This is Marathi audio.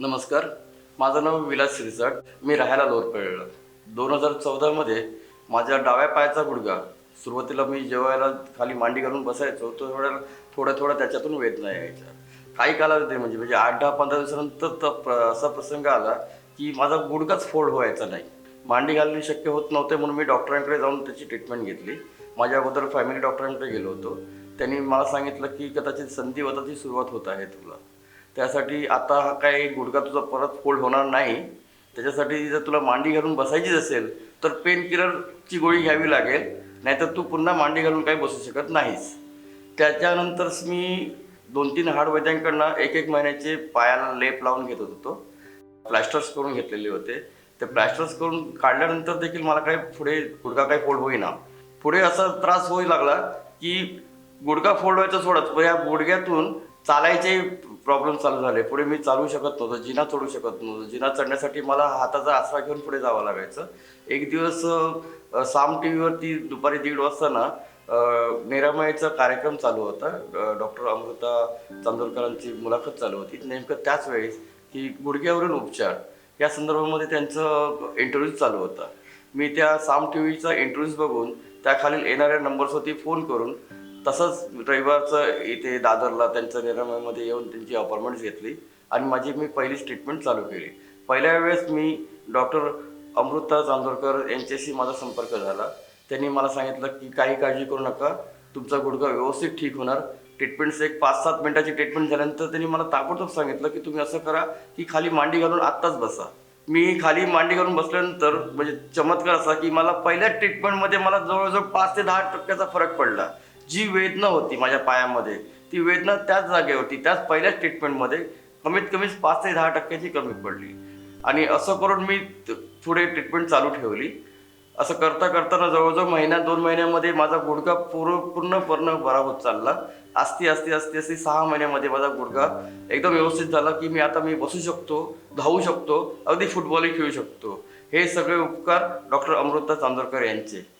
नमस्कार. माझं नाव विलास सिरसाट मी राहायला लोरपेळला दोन हजार चौदामध्ये माझ्या डाव्या पायाचा गुडघा सुरुवातीला मी जेवायला खाली मांडी घालून बसायचो तो थोड्या थोड्या थोड्या त्याच्यातून वेदना यायच्या. काही कालावधी म्हणजे म्हणजे आठ दहा पंधरा दिवसानंतर तर असा प्रसंग आला की माझा गुडघाच फोल्ड व्हायचा नाही. मांडी घालणे शक्य होत नव्हते म्हणून मी डॉक्टरांकडे जाऊन त्याची ट्रीटमेंट घेतली. माझ्या अगोदर फॅमिली डॉक्टरांकडे गेलो होतो. त्यांनी मला सांगितलं की कदाचित संधिवाताची सुरुवात होत आहे तुला. त्यासाठी आता हा काही गुडघा तुझा परत फोल्ड होणार नाही. त्याच्यासाठी जर तुला मांडी घालून बसायचीच असेल तर पेन किलरची गोळी घ्यावी लागेल. नाहीतर तू पुन्हा मांडी घालून काही बसू शकत नाहीस. त्याच्यानंतरच मी दोन तीन हाड वैद्यांकडनं एक एक महिन्याचे पायाला लेप लावून घेत होतो प्लॅस्टर्स करून घेतलेले होते. ते प्लॅस्टर्स करून काढल्यानंतर देखील मला काही पुढे गुडघा काही फोल्ड होईना. पुढे असा त्रास होऊ लागला की गुडघा फोल्ड व्हायचा सोडत पण या गुडघ्यातून चालायचे प्रॉब्लेम चालू झाले. पुढे मी चालू शकत नव्हतो जिना चढू शकत नव्हतो. जिना चढण्यासाठी मला हाताचा आसरा घेऊन पुढे जावं लागायचं. एक दिवस साम टी व्हीवरती दुपारी दीड वाजता निरामयचा कार्यक्रम चालू होता. डॉक्टर अमृता चांदोरकरांची मुलाखत चालू होती. नेमकं त्याच वेळेस की गुडघ्यावरील उपचार. या संदर्भामध्ये त्यांचं इंटरव्ह्यूज चालू होता. मी त्या साम टी व्हीचा इंटरव्ह्यूज बघून त्याखालील येणाऱ्या नंबर्सवरती फोन करून तसंच रविवारचं इथे दादरला त्यांचं निरामयमध्ये येऊन त्यांची अपॉइंटमेंट्स घेतली. आणि माझी मी पहिलीच ट्रीटमेंट चालू केली. पहिल्या वेळेस मी डॉक्टर अमृता चांदोरकर यांच्याशी माझा संपर्क झाला. त्यांनी मला सांगितलं की काही काळजी करू नका. तुमचा गुडघा व्यवस्थित ठीक होणार. ट्रीटमेंट्स एक पाच सात मिनिटाची ट्रीटमेंट झाल्यानंतर त्यांनी मला ताबडतोब सांगितलं की तुम्ही असं करा की खाली मांडी घालून आत्ताच बसा. मी खाली मांडी घालून बसल्यानंतर म्हणजे चमत्कार असा की मला पहिल्या ट्रीटमेंटमध्ये मला जवळजवळ पाच ते दहा टक्क्याचा फरक पडला. जी वेदना होती माझ्या पायामध्ये ती वेदना त्याच जागेवरती त्याच पहिल्याच ट्रीटमेंटमध्ये कमीत कमी पाच ते दहा टक्क्याची कमी पडली. आणि असं करून मी पुढे ट्रीटमेंट चालू ठेवली. असं करता करताना जवळजवळ महिन्या दोन महिन्यामध्ये माझा गुडघा पूर्ण पूर्णपणे बरा होत चालला. असती असती असती असती सहा महिन्यामध्ये माझा गुडघा एकदम व्यवस्थित झाला की मी आता मी बसू शकतो धावू शकतो अगदी फुटबॉलही खेळू शकतो. हे सगळे उपकार डॉक्टर अमृता चांदोरकर यांचे.